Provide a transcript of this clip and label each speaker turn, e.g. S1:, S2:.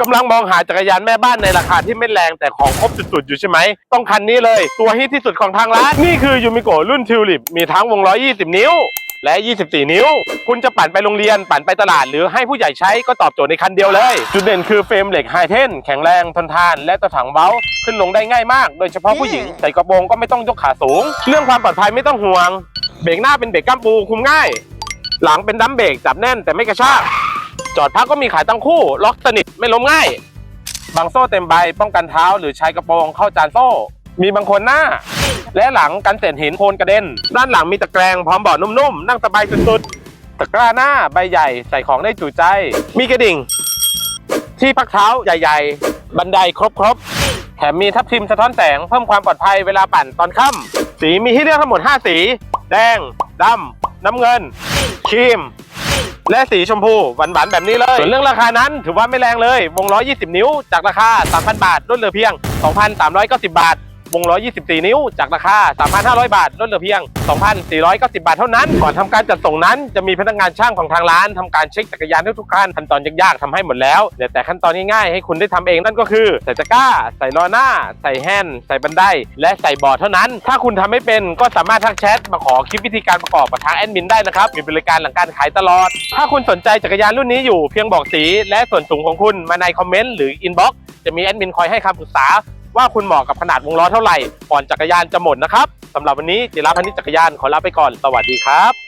S1: กำลังมองหาจักรยานแม่บ้านในราคาที่ไม่แรงแต่ของครบสุดๆอยู่ใช่ไหม ต้องคันนี้เลย ตัวฮิตที่สุดของทางร้าน นี่คือยูมิโกรุ่นทิวลิปมีทั้งวงล้อ20 นิ้ว และ 24 นิ้ว คุณจะปั่นไปโรงเรียนปั่นไปตลาด หรือให้ผู้ใหญ่ใช้ก็ตอบโจทย์ในคันเดียวเลย จุดเด่นคือเฟรมเหล็กไฮเทนแข็งแรงทนทาน และตัวถังเบาขึ้นลงได้ง่ายมาก โดยเฉพาะผู้หญิงใส่กระโปรงก็ไม่ต้องยกขาสูง เรื่องความปลอดภัยไม่ต้องห่วง เบรกหน้าเป็นเบรกก้ามปูคุมง่าย หลังเป็นดัมเบรกจับแน่นแต่ไม่กระชาก จอดพักก็มีขายตั้งคู่ ล็อกสนิทไม่ล้มง่าย บางโซ่เต็มใบป้องกันเท้า หรือชายกระโปรงเข้าจานโซ่ มีบางคนหน้า และหลังกันเศษหินโคนกระเด็น ด้านหลังมีตะแกรงพร้อมเบาะนุ่มๆ นั่งสบายสุดๆตะกร้าหน้าใบใหญ่ใส่ของได้จุใจ มีกระดิ่ง ที่พักเท้าใหญ่ ๆ บันไดครบๆ แถมมีทับทิมสะท้อนแสงเพิ่มความปลอดภัยเวลาปั่นตอนค่ำสีมีให้เลือกทั้งหมด 5 สี แดงดำน้ำเงินครีม และสีชมพูหวานๆแบบนี้เลย ส่วนเรื่องราคานั้นถือว่าไม่แรงเลย วงล้อ 20 นิ้วจากราคา 3,000 บาทลดเหลือเพียง 2,390 บาท วงล้อ 24 นิ้ว จากราคา 3,500 บาท ลดเหลือเพียง 2,490 บาทเท่านั้น ก่อนทำการจัดส่งนั้นจะมีพนักงานช่างของทางร้านทำการเช็คจักรยานทุกๆคันขั้นตอนยากๆทำให้หมดแล้วเหลือแต่ขั้นตอนง่ายๆให้คุณได้ทำเองนั่นก็คือ ใส่ตะกร้า ใส่ล้อหน้า ใส่แฮนด์ใส่บันได และใส่บอร์ดเท่านั้น ถ้าคุณทำไม่เป็นก็สามารถทักแชทมาขอคลิปวิธีการประกอบกับทางแอดมินได้นะครับมีบริการหลังการขายตลอด ถ้าคุณสนใจจักรยานรุ่นนี้อยู่เพียงบอกสีและส่วนสูงของคุณมาในคอมเมนต์หรืออินบ็อกซ์จะมีแอดมินคอยให้คำปรึกษา ว่าคุณเหมาะกับขนาดวงล้อเท่าไหร่ก่อนจักรยานจะหมดนะครับสำหรับวันนี้จิราพันธ์จักรยานขอลาไปก่อนสวัสดีครับ